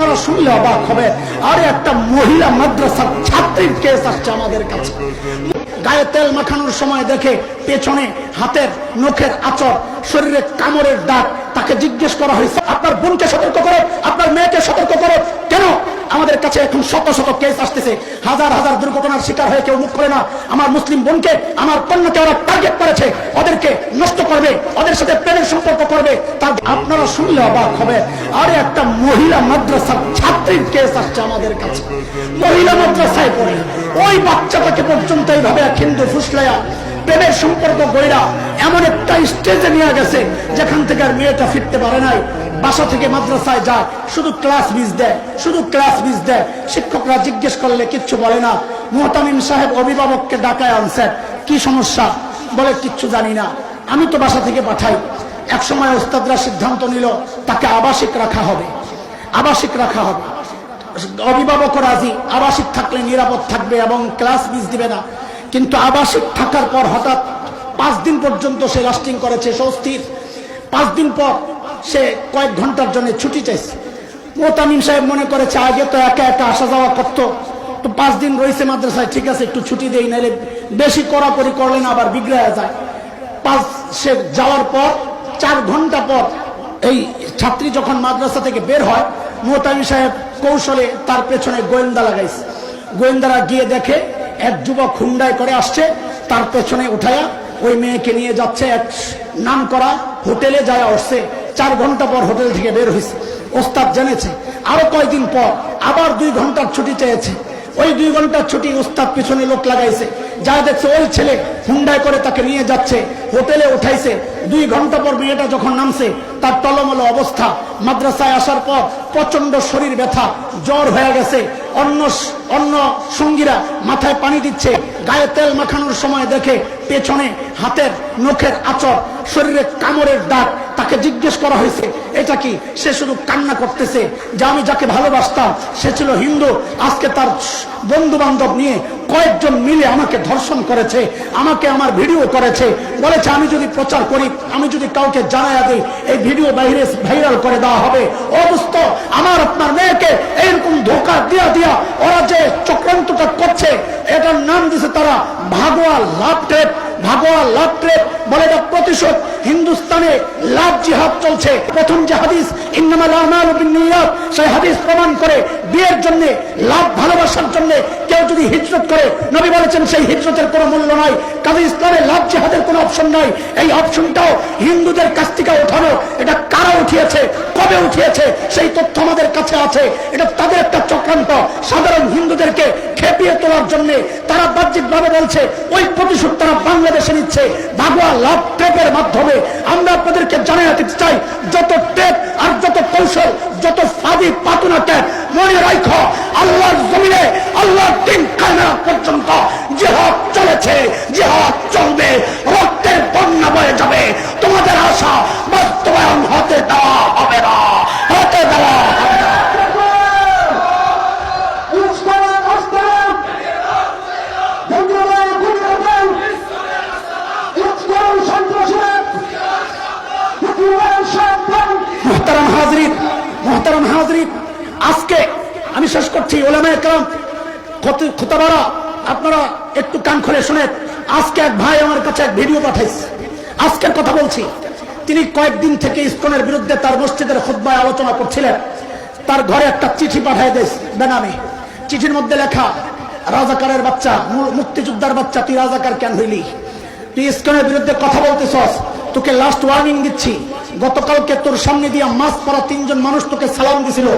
আপনারা শুনলে অবাক হবে। আরে একটা মহিলা মাদ্রাসার ছাত্রীর কেস আসছে আমাদের কাছে। গায়ে তেল মাখানোর সময় দেখে পেছনে হাতের, নখের আচর শরীরে কামড়ের দাগ, তাকে জিজ্ঞেস করা হয়েছে, আপনার বোনকে সতর্ক করো, আপনার মেয়েকে সতর্ক করো। কেন? আমাদের কাছে এখন শত শত কেস আসতেছে। হাজার হাজার দুর্ঘটনার শিকার হয়ে কেউ মুখ করে না। আমার মুসলিম বোনকে, আমার কন্যাকে ওরা টার্গেট করেছে। ওদেরকে নষ্ট করবে, ওদের সাথে প্রেমের সম্পর্ক করবে। তা আপনারা শুনলে অবাক হবে। আরে একটা মহিলা মাদ্রাসার ছাত্রীর কেস আসছে আমাদের কাছে। মহিলা মাদ্রাসায় পড়ে। ওই বাচ্চাটাকে পর্যন্ত এইভাবে হিন্দু ফুসলাইয়া প্রেমের সম্পর্ক গড়িরা এমন একটা স্টেজে নিয়ে গেছে, যেখান থেকে আর মেয়েটা ফিরতে পারে নাই। বাসা থেকে মাদ্রাসায় যায়, শুধু ক্লাস মিস দেয়, শুধু ক্লাস মিস দেয়। শিক্ষকরা জিজ্ঞেস করলে কিচ্ছু বলে না। মোহতামিম সাহেব অভিভাবককে ডাকায় আনছেন কি সমস্যা? বলে, কিচ্ছু জানি না। আমি তো বাসা থেকে পাঠাই। এক সময় ওস্তাদরা সিদ্ধান্ত নিল, তাকে আবাসিক রাখা হবে। আবাসিক রাখা হবে। অভিভাবক রাজি। আবাসিক থাকলে নিরাপদ থাকবে এবং ক্লাস মিস দিবে না। কিন্তু আবাসিক থাকার পর হঠাৎ পাঁচ দিন পর্যন্ত সে লাস্টিং করেছে, সে অস্থির। পাঁচ দিন পর সে কয়েক ঘণ্টার জন্য ছুটি চাইছে। মোতামিম সাহেব মনে করেছে, আগে তো একা একা আসা যাওয়া করতো। তো পাঁচ দিন রয়েছে মাদ্রাসায়, ঠিক আছে, একটু ছুটি দেই নাহলে বেশি কড়াকড়ি করলে না আবার বিগড়ে যায়। পাঁচ, সে যাওয়ার পর, চার ঘণ্টা পর এই ছাত্রী যখন মাদ্রাসা থেকে বের হয় মোতামি সাহেব কৌশলে তার পেছনে গোয়েন্দা লাগাইছে। গোয়েন্দারা গিয়ে দেখে এক যুবক হুন্ডায় করে আসছে, তার পেছনে উঠায়া ওই মেয়েকে নিয়ে যাচ্ছে এক নাম করা হোটেলে যায় আসছে। চার ঘণ্টা পর হোটেল থেকে বের হয়েছে ওস্তাদ জেনেছে, আরও কয়েকদিন পর আবার দুই ঘণ্টার ছুটি চেয়েছে। ওই দুই ঘণ্টার ছুটি উস্তাদ পিছনে লোক লাগাইছে। যা দেখছে ওই ছেলে হুন্ডায় করে তাকে নিয়ে যাচ্ছে, হোটেলে উঠাইছে। দুই ঘণ্টা পর মেয়েটা যখন নামছে, তার টলমল অবস্থা। মাদ্রাসায় আসার পর প্রচণ্ড শরীর ব্যথা, জ্বর হয়ে গেছে। অন্য অন্য সঙ্গীরা মাথায় পানি দিচ্ছে, গায়ে তেল মাখানোর সময় দেখে পেছনে হাতের, নখের আচর শরীরে কামড়ের দাগ তাকে জিজ্ঞেস করা হয়েছে, এটা কি? সে শুধু কান্না করতেছে, যে আমি যাকে ভালোবাসতাম, সে ছিল হিন্দু, আজকে তার বন্ধু বান্ধব নিয়ে কয়েকজন মিলে আমাকে ধর্ষণ করেছে, আমাকে আমার ভিডিও করেছে, বলেছে আমি যদি প্রচার করি, আমি যদি কাউকে জানাইয়া দিই, এই ভিডিও বাইরে ভাইরাল করে দেওয়া হবে। অবস্থ আমার, আপনার মেয়েকে এইরকম ধোকা দিয়া দিয়া ওরা যে চক্রান্তটা করছে, এটার নাম দিছে তারা ভাগোয়া লাভ ট্রেপ ভাগোয়া লাভ ট্রেপ বলে প্রতিশোধ। হিন্দুস্তানে লাভ জিহাদ চলছে। প্রথম যে প্রমাণ করে বিয়ের জন্য, লাভ ভালোবাসার জন্য কেউ যদি হিজরত করে, নবী বলেছেন সেই হিজরতের কোনো মূল্য নাই। কাজে ইসলামে লাভ জিহাদের কোনো অপশন নাই। এই অপশনটাও হিন্দুদের কাছ থেকে ওঠানো। এটা কারা উঠিয়েছে? কবে উঠিয়েছে? সেই তথ্য আমাদের কাছে আছে। এটা তাদের একটা চক্রান্ত। সাধারণ হিন্দুদেরকে খেপিয়ে তোলার জন্য তারা বাহ্যিকভাবে বলছে, ওই প্রতিশোধ তারা বাংলাদেশে নিচ্ছে। ভাগুয়া লাভ ট্রেপের মাধ্যমে। আমরা আপনাদেরকে জানিয়ে দিতে চাই, যত টেপ আর যত কৌশল, যত ফাঁদি পাতুনা ট্যাপ মনে রাখ, আল্লাহর জমিনে আল্লাহর দিন কায়না পর্যন্ত। জেহাদ চলেছে জেহাদ চলবে রক্তের বন্যা বয়ে যাবে তোমাদের আশা বাস্তবায়ন হতে দেওয়া হবে না হতে দেওয়া হবে না মোহতারাম হাজরিন মোহতারাম হাজরিন আজকে করছি ওলামা একরাম আপনারা একটু কান খুলে শুনেন। আজকে এক ভাই আমার কাছে এক ভিডিও পাঠাইছে। আজকের কথা বলছি। তিনি কয়েকদিন থেকে ইস্কনের বিরুদ্ধে তার মসজিদের খুদ্ায় আলোচনা করছিলেন। তার ঘরে একটা চিঠি পাঠাই দিয়েছে বেনামে। চিঠির মধ্যে লেখা, রাজাকারের বাচ্চা মুক্তিযোদ্ধার বাচ্চা, তুই রাজাকার কেন হইলি? তুই ইস্কনের বিরুদ্ধে কথা বলতেছস, তোকে লাস্ট ওয়ার্নিং দিচ্ছি। গতকালকে তোর সামনে দিয়ে মাছ পরা তিনজন মানুষ তোকে সালাম দিছিল।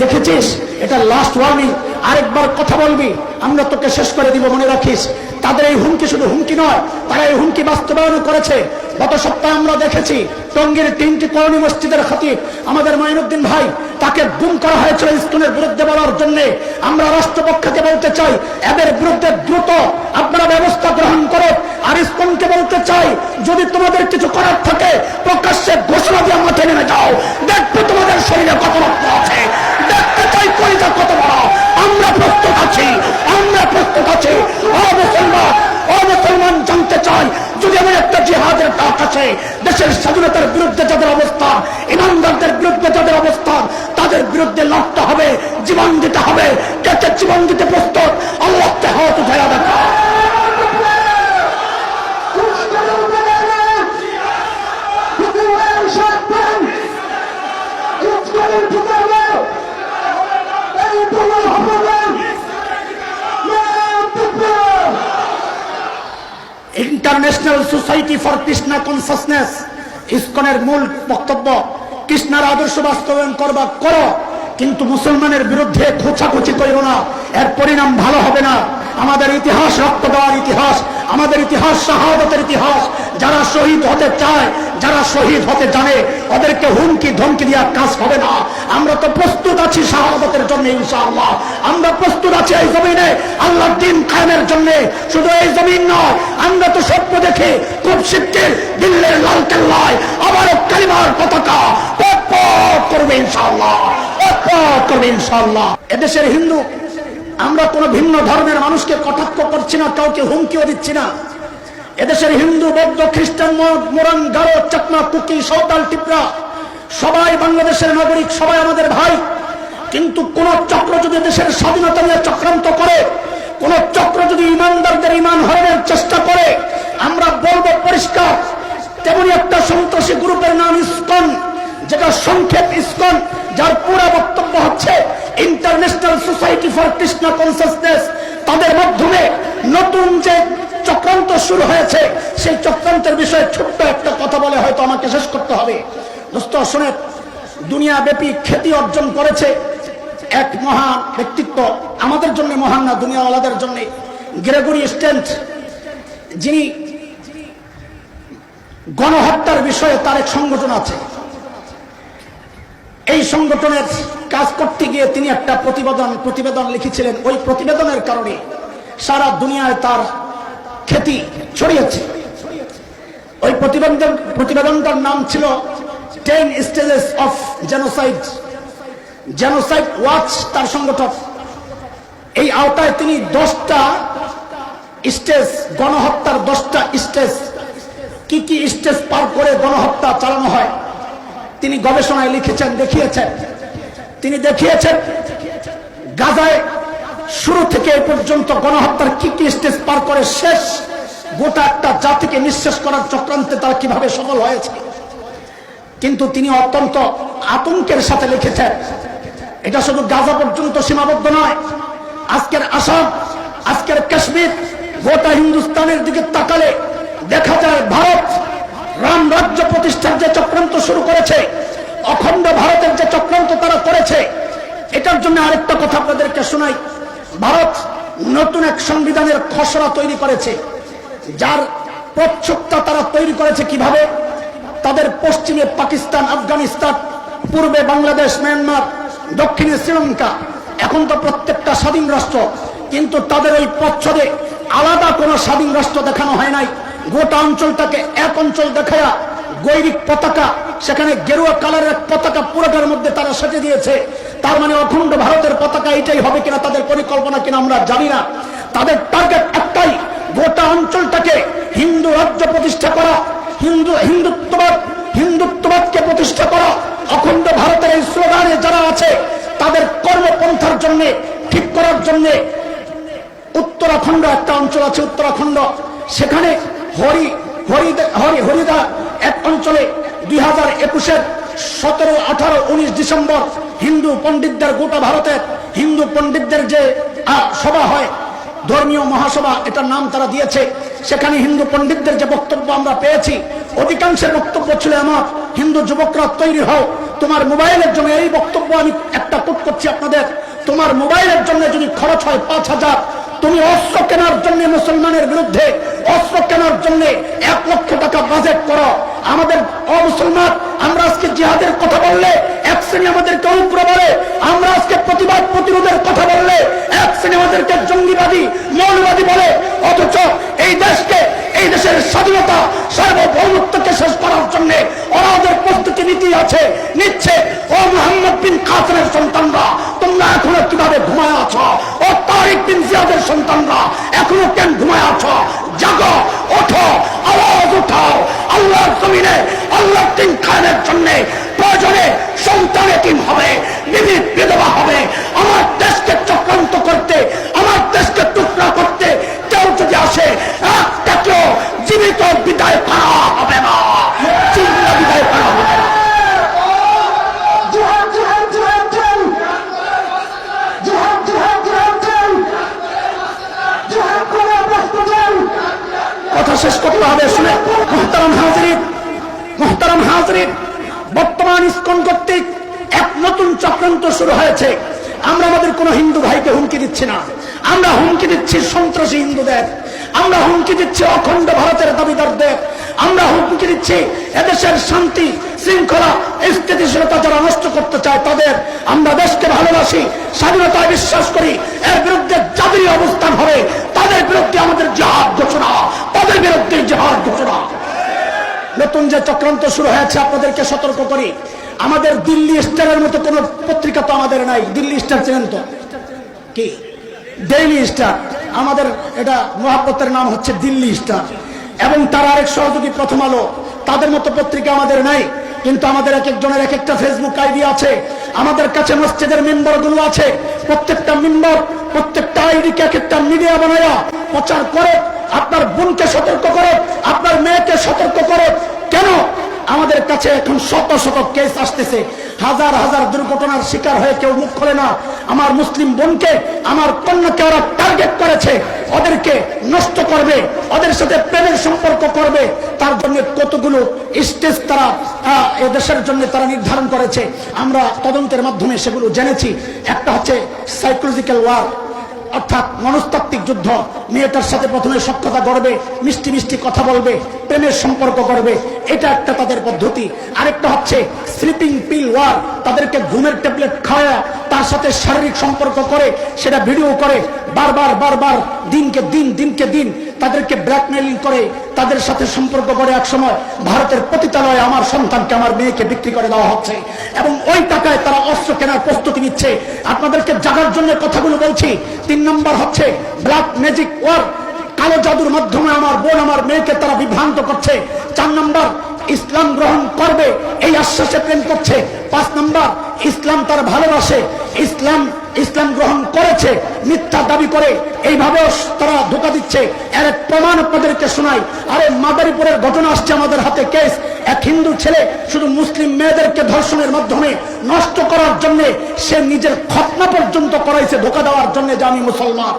দেখেছিস? এটা লাস্ট ওয়ার্নিং আরেকবার কথা বলবি। আমরা তোকে শেষ করে দিব, মনে রাখিস। তাদের এই হুমকি শুধু হুমকি নয়, তারা এই হুমকি বাস্তবায়ন করেছে। গত সপ্তাহে আমরা দেখেছি টঙ্গীর তিনটি করণী মসজিদের খতিব। আমাদের মাইনুদ্দিন ভাই, তাকে গুম করা হয়েছিল ইস্কুলের বিরুদ্ধে বলার জন্য। আমরা রাষ্ট্রপক্ষকে বলতে চাই, এদের বিরুদ্ধে দ্রুত আপনারা ব্যবস্থা গ্রহণ করো। আর ইস্কনকে বলতে চাই, যদি তোমাদের কিছু করার থাকে, প্রকাশ্যে ঘোষণা দিয়ে মাঠে নেমে যাও। দেখবে তোমাদের শরীরে কত রক্ত আছে। দেখতে চাই কলিজা কত বড়। আমরা প্রস্তুত আছি, আমরা প্রস্তুত আছি। ও মুসলমান ও মুসলমান জানতে চাই, যদি এমন একটা জিহাদের ডাক আছে, দেশের স্বাধীনতার বিরুদ্ধে যাদের অবস্থান, ইমানদারদের বিরুদ্ধে যাদের অবস্থান, তাদের বিরুদ্ধে বিরুদ্ধে লড়তে হবে, জীবন দিতে হবে। কে জীবন দিতে প্রস্তুত? আল্লাহকে হাত উঠে দেখা International Society for Krishna Consciousness. ইসকনের মূল বক্তব্য, কৃষ্ণার আদর্শ বাস্তবায়ন করবা করো, কিন্তু মুসলমানের বিরুদ্ধে খোঁচাখুচি করিও না। এর পরিণাম ভালো হবে না। আমাদের ইতিহাস রক্ত দেওয়ার ইতিহাস, আমাদের ইতিহাস শাহাদতের ইতিহাস। যারা শহীদ হতে চায় যারা শহীদ হতে জানে, ওদেরকে হুমকি, ধমকি দেওয়ার কাজ হবে না। আমরা তো প্রস্তুত আছি শাহাদতের জন্য, ইনশাআল্লাহ। আমরা প্রস্তুত আছি এই জমিনে, আল্লাহর দিন কায়েমের জন্য। শুধু এই জমিন নয়, আমরা তো স্বপ্ন দেখে, খুব শিগগির দিল্লির লাল কেল্লায় আবারও কালিমার পতাকা করবে, ইনশাআল্লাহ। করবে, ইনশাআল্লাহ। এদেশের হিন্দু, আমরা কোন ভিন্ন ধর্মের মানুষকে কটাক্ষ করছি না, কাউকে হুমকিও দিচ্ছি না। এদেশের হিন্দু, বৌদ্ধ, খ্রিস্টান মোরান গারো, চাকমা, কুকি সাঁওতাল টিপরা, সবাই বাংলাদেশের নাগরিক, সবাই আমাদের ভাই। কিন্তু কোন চক্র যদি দেশের স্বাধীনতা নিয়ে চক্রান্ত করে, কোন চক্র যদি ইমানদারদের ইমান হরণের চেষ্টা করে, আমরা বলব পরিষ্কার, তেমনি একটা সন্ত্রাসী গ্রুপের নাম ইস্কন, যেটা সংক্ষেপ ইস্কন, যার পুরো বক্তব্য হচ্ছে International Society for Krishna Consciousness তাদের মাধ্যমে নতুন যে চক্রান্ত শুরু হয়েছে। সেই চক্রান্তের বিষয়ে ছোট্ট একটা কথা বলে হয়তো আমাকে শেষ করতে হবে। শোনে দুনিয়া ব্যাপী খ্যাতি অর্জন করেছে এক মহান ব্যক্তিত্ব। আমাদের জন্য মহান না, দুনিয়াওয়ালাদের জন্য। গ্রেগরি স্টেন্ট, যিনি গণহত্যার বিষয়ে তার এক সংগঠন আছে। এই সংগঠনের কাজ করতে গিয়ে তিনি একটা প্রতিবেদন প্রতিবেদন লিখেছিলেন। ওই প্রতিবেদনের কারণে সারা দুনিয়ায় তার খ্যাতি ছড়িয়েছে। ওই প্রতিবেদন প্রতিবেদনটার নাম ছিল ten stages of genocide. Genocide Watch তার সংগঠন এই আওতায় তিনি দশটা স্টেজ, গণহত্যার দশটা স্টেজ। কি কি স্টেজ পার করে গণহত্যা চালানো হয়? তিনি গবেষণায় লিখেছেন, দেখিয়েছেন। তিনি দেখিয়েছেন, গাজায় শুরু থেকে এ পর্যন্ত গণহত্যার কি কি স্টেজ পার করে শেষ, গোটা একটা জাতিকে নিঃশেষ করার চক্রান্তে তারা কীভাবে সফল হয়েছে? কিন্তু তিনি অত্যন্ত আতঙ্কের সাথে লিখেছেন, এটা শুধু গাজা পর্যন্ত সীমাবদ্ধ নয়, আজকের আসাম, আজকের কাশ্মীর, গোটা হিন্দুস্তানের দিকে তাকালে দেখা যায় ভারত রাম রাজ্য প্রতিষ্ঠার যে চক্রান্ত শুরু করেছে, অখণ্ড ভারতের যে চক্রান্ত তারা করেছে, এটার জন্য আরেকটা কথা আপনাদেরকে শোনাই। ভারত নতুন এক সংবিধানের খসড়া তৈরি করেছে, যার প্রচ্ছকটা তারা তৈরি করেছে কীভাবে? তাদের পশ্চিমে পাকিস্তান, আফগানিস্তান, পূর্বে বাংলাদেশ, মিয়ানমার, দক্ষিণে শ্রীলঙ্কা, এখন তো প্রত্যেকটা স্বাধীন রাষ্ট্র, কিন্তু তাদের ওই পচ্ছদে আলাদা কোনো স্বাধীন রাষ্ট্র দেখানো হয় নাই। গোটা অঞ্চলটাকে এক অঞ্চল দেখায়া গৈরিক পতাকা, সেখানে গেরুয়া কালারের পতাকা পুরোটার মধ্যে তারা সেটে দিয়েছে। তার মানে অখণ্ড ভারতের পতাকা এটাই হবে কিনা, তাদের পরিকল্পনা কিনা আমরা জানি না। তাদের টার্গেট একটাই, গোটা অঞ্চলটাকে হিন্দু রাজ্য প্রতিষ্ঠা করা, হিন্দু, হিন্দুত্ববাদ, হিন্দুত্ববাদকে প্রতিষ্ঠা করা। অখণ্ড ভারতের এই স্লোগানে যারা আছে, তাদের কর্মপন্থার জন্য, ঠিক করার জন্য উত্তরাখণ্ড একটা অঞ্চল আছে, উত্তরাখণ্ড। সেখানে হরি হরি হরি, হরিদা এক অঞ্চলে দুই হাজার একুশের সতেরো, আঠারো, উনিশ ডিসেম্বর হিন্দু পণ্ডিতদের গোটা ভারতের হিন্দু পণ্ডিতদের যে সভা হয়, ধর্মীয় মহাসভা, এটার নাম তারা দিয়েছে। সেখানে হিন্দু পণ্ডিতদের যে বক্তব্য আমরা পেয়েছি, অধিকাংশের বক্তব্য ছিল আমার, হিন্দু যুবকরা তৈরি হও, তোমার মোবাইলের জন্য এই বক্তব্য আমি একটা কোট করছি আপনাদের। তোমার মোবাইলের জন্য যদি খরচ হয় পাঁচ হাজার, তুমি অস্ত্র কেনার জন্য মুসলমানের বিরুদ্ধে, অস্ত্র কেনার জন্য এক লক্ষ টাকা বাজেট করো। আমাদের অমুসলমান, আমরা আজকে জিহাদের কথা বললে এক শ্রেণি আমাদেরকে অনুগ্রহ বলে আমরা আজকে প্রতিবাদ প্রতিরোধের কথা বললে এক শ্রেণি আমাদেরকে জঙ্গিবাদী, মৌলবাদী বলে। অথচ এই দেশকে, এই দেশের স্বাধীনতা, সার্বভৌমত্বকে শেষ করার জন্য ওরা প্রস্তুতি নীতি আছে, নিচ্ছে ও মোহাম্মদ বিন কাসেমের সন্তানরা। তোমরা এখনও কীভাবে ঘুমায় আছো? ও তারিক বিন জিয়াদের সন্তানরা এখনও কেন ঘুমায় আছো? জাগো, ওঠো, আওয়াজ উঠাও। আল্লাহর জমিনে, আল্লাহর তিন খানের জন্য প্রয়োজনে সন্তান এতিম হবে বিবিধ বিধবা হবে। আমার আমরা আমাদের কোন হিন্দু ভাইকে হুমকি দিচ্ছি না। আমরা হুমকি দিচ্ছি সন্ত্রাসী হিন্দুদের। আমরা হুমকি দিচ্ছি অখণ্ড ভারতের দাবিদারদের। আমরা হুমকি দিচ্ছি এদেশের শান্তি, শৃঙ্খলা, স্থিতিশীলতা যারা নষ্ট করতে চায় তাদের। আমরা দেশকে ভালোবাসি, স্বাধীনতায় বিশ্বাস করি, এর বিরুদ্ধে যাদেরই অবস্থান হবে, তাদের বিরুদ্ধে আমাদের জেহাদ ঘোষণা, তাদের বিরুদ্ধে জেহাদ ঘোষণা। নতুন যে চক্রান্ত শুরু হয়েছে, আপনাদেরকে সতর্ক করি। আমাদের দিল্লি স্টারের মতো কোন পত্রিকা তো আমাদের নাই। দিল্লি স্টার চেনেন তো? কি? ডেইলি স্টার আমাদের এটা মহাপত্রের নাম হচ্ছে দিল্লি স্টার এবং তার আরেক সহযোগী প্রথম আলো, তাদের মতো পত্রিকা আমাদের নাই। কিন্তু আমাদের এক একজনের এক একটা ফেসবুক আইডি আছে। আমাদের কাছে মসজিদের মেম্বারগুলো আছে। প্রত্যেকটা মেম্বার, প্রত্যেকটা আইডিকে এক একটা মিডিয়া বানায়া প্রচার করে। আপনার বোনকে সতর্ক করে, আপনার মেয়েকে সতর্ক করে। কেন? আমাদের কাছে এখন শত শত কেস আসতেছে। হাজার হাজার দুর্ঘটনার শিকার হয়ে কেউ মুখ খোলে না। আমার মুসলিম বোনকে, আমার কন্যাকে ওরা টার্গেট করেছে। ওদেরকে নষ্ট করবে, ওদের সাথে প্রেমের সম্পর্ক করবে। তার জন্য কতগুলো স্টেজ তারা দেশের জন্য তারা নির্ধারণ করেছে। আমরা তদন্তের মাধ্যমে সেগুলো জেনেছি। একটা হচ্ছে সাইকোলজিক্যাল ওয়ার অর্থাৎ মনস্তাত্ত্বিক যুদ্ধ। মেয়েটার সাথে প্রথমে সক্ষতা গড়বে, মিষ্টি মিষ্টি কথা বলবে, প্রেমের সম্পর্ক করবে এটা একটা তাদের পদ্ধতি। আরেকটা হচ্ছে স্লিপিং পিল ওয়ার তাদেরকে ঘুমের ট্যাবলেট খাওয়া তার সাথে শারীরিক সম্পর্ক করে, সেটা ভিডিও করে, বারবার বারবার, দিনকে দিন দিনকে দিন তাদেরকে ব্ল্যাকমেইলিং করে, তাদের সাথে সম্পর্ক করে এক সময় ভারতের পতিতালয়ে আমার সন্তানকে, আমার মেয়েকে বিক্রি করে দেওয়া হচ্ছে। এবং ওই টাকায় তারা অস্ত্র কেনার প্রস্তুতি নিচ্ছে। আপনাদেরকে জাগার জন্য কথাগুলো বলছি। তিন নম্বর হচ্ছে ব্ল্যাক ম্যাজিক ওয়ার কালো জাদুর মাধ্যমে আমার বোন, আমার মেয়েকে তারা বিভ্রান্ত করছে। চার নম্বর, ইসলাম গ্রহণ করবে, এই আশ্বাসে প্রেম করছে। পাঁচ নম্বর, ইসলাম তার ভালোবাসে। ইসলাম ইসলাম গ্রহণ করেছে, মিথ্যা দাবি করে। এইভাবে তারা ধোকা দিচ্ছে। এর প্রমাণ আপনাদেরকে শোনাই। আরে মাদারীপুরের ঘটনা আসছে আমাদের হাতে কেস এক হিন্দু ছেলে শুধু মুসলিম মেয়েদেরকে ধর্ষণের মাধ্যমে নষ্ট করার জন্য সে নিজের খতনা পর্যন্ত করাইছে, ধোকা দেওয়ার জন্য যে আমি মুসলমান।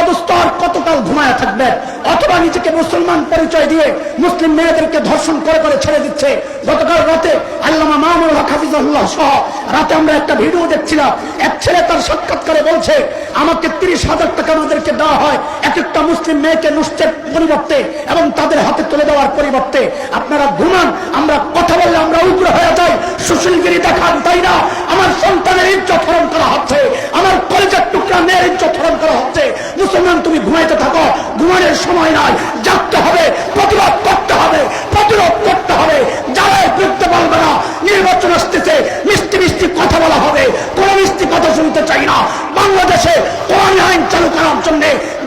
অবস্থ আর কতকাল ঘুমায় থাকবে? অথবা নিজেকে মুসলমান পরিচয় দিয়ে মুসলিম মেয়েদেরকে ধর্ষণ করে করে ছেড়ে দিচ্ছে। গতকাল রাতে আল্লামা মামুল হক হাফিজাহুল্লাহ সহ রাতে আমরা একটা ভিডিও দেখছিলাম। এক ছেলে তার সাক্ষাৎকারে বলছে, আমাকে তিরিশ হাজার টাকা আমাদেরকে দেওয়া হয় এক একটা মুসলিম মেয়েকে নষ্টের পরিবর্তে এবং তাদের হাতে তুলে দেওয়ার পরিবর্তে। আপনারা ঘুমান, আমরা কথা বললে আমরা উগ্র হয়ে যাই, সুশীলগিরি দেখান, তাই না? আমার সন্তানের ইজ্জত হরণ করা হচ্ছে, আমার কলেজের টুকরা মেয়ের ইজ্জত হরণ করা হচ্ছে। মুসলমান, তুমি ঘুমাইতে থাকো, ঘুমানোর সময় নয় জাগতে হবে, প্রতিবাদ করতে হবে প্রতিরোধ করতে হবে যারা এর বিরুদ্ধে বলবে না নির্বাচন আসতেছে মিষ্টি মিষ্টি কথা বলা হবে কোন মিষ্টি কথা শুনতে চাই না বাংলাদেশে কোরআন আইন চালু করার জন্য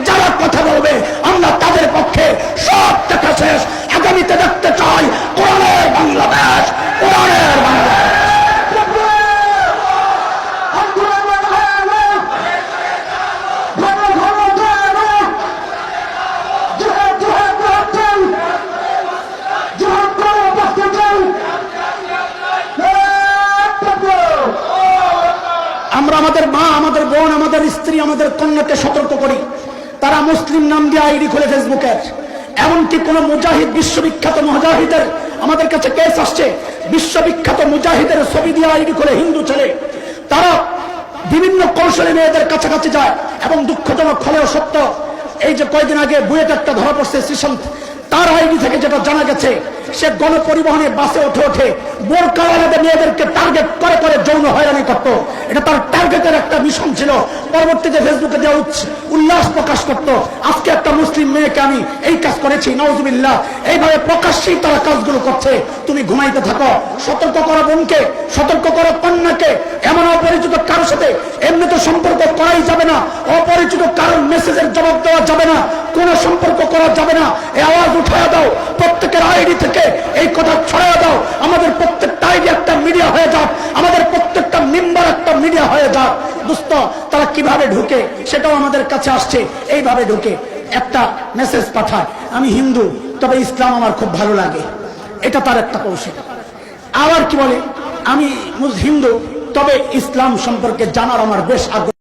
যারা কথা বলবে আমরা তাদের পক্ষে সব দেখা শেষ আগামীতে দেখতে চাই কোরআনের বাংলাদেশ কোরআনের বাংলাদেশ আমরা আমাদের মা, আমাদের বোন, আমাদের স্ত্রী, আমাদের কন্যাকে সতর্ক করি। তারা মুসলিম নাম দিয়ে আইডি খুলে ফেসবুকের এমনকি কোন মুজাহিদ, বিশ্ববিখ্যাত মুজাহিদের আমাদের কাছে কেস আসছে। বিশ্ববিখ্যাত মুজাহিদের ছবি দিয়ে আইডি খুলে হিন্দু ছেলে। তারা বিভিন্ন কৌশলে মেয়েদের কাছাকাছি যায় এবং দুঃখজনক হলেও সত্য, এই যে কয়েকদিন আগে বুয়েট একটা ধরা পড়ছে শ্রীশান্ত তার আইডি থেকে যেটা জানা গেছে, সে গণপরিবহনে বাসে উঠে উঠে বোরকাওয়ালাদের মেয়েদেরকে টার্গেট করে করে যৌন হয়রানি করত। এটা তার টার্গেটের একটা মিশন ছিল। পরবর্তীতে ফেসবুকে দেওয়া উল্লাস প্রকাশ করত। আজকে একটা মুসলিম মেয়েকে আমি এই কাজ করেছি নওজুবিল্লাহ এইভাবে প্রকাশ্যেই তারা কাজগুলো করছে। তুমি ঘুমাইতে থাকো, সতর্ক করো বোনকে, সতর্ক করো কন্যাকে। এমন অপরিচিত কারোর সাথে এমনি তো সম্পর্ক করাই যাবে না, অপরিচিত কারোর মেসেজের জবাব দেওয়া যাবে না, কোনো সম্পর্ক করা যাবে না। এ আওয়াজ উঠায় দাও। প্রত্যেকের আইডি থেকে এই কথা ছড়ায় দাও। আমাদের প্রত্যেকটা আইডি একটা মিডিয়া হয়ে যাক। আমাদের প্রত্যেকটা মেম্বার একটা মিডিয়া হয়ে যাক। দোস্ত, তারা কীভাবে ঢুকে সেটাও আমাদের কাছে আসছে। এইভাবে ঢুকে একটা মেসেজ পাঠায়। আমি হিন্দু, তবে ইসলাম আমার খুব ভালো লাগে। এটা তার একটা কৌশল। আবার কি বলে? আমি হিন্দু, তবে ইসলাম সম্পর্কে জানার আমার বেশ আগ্রহ।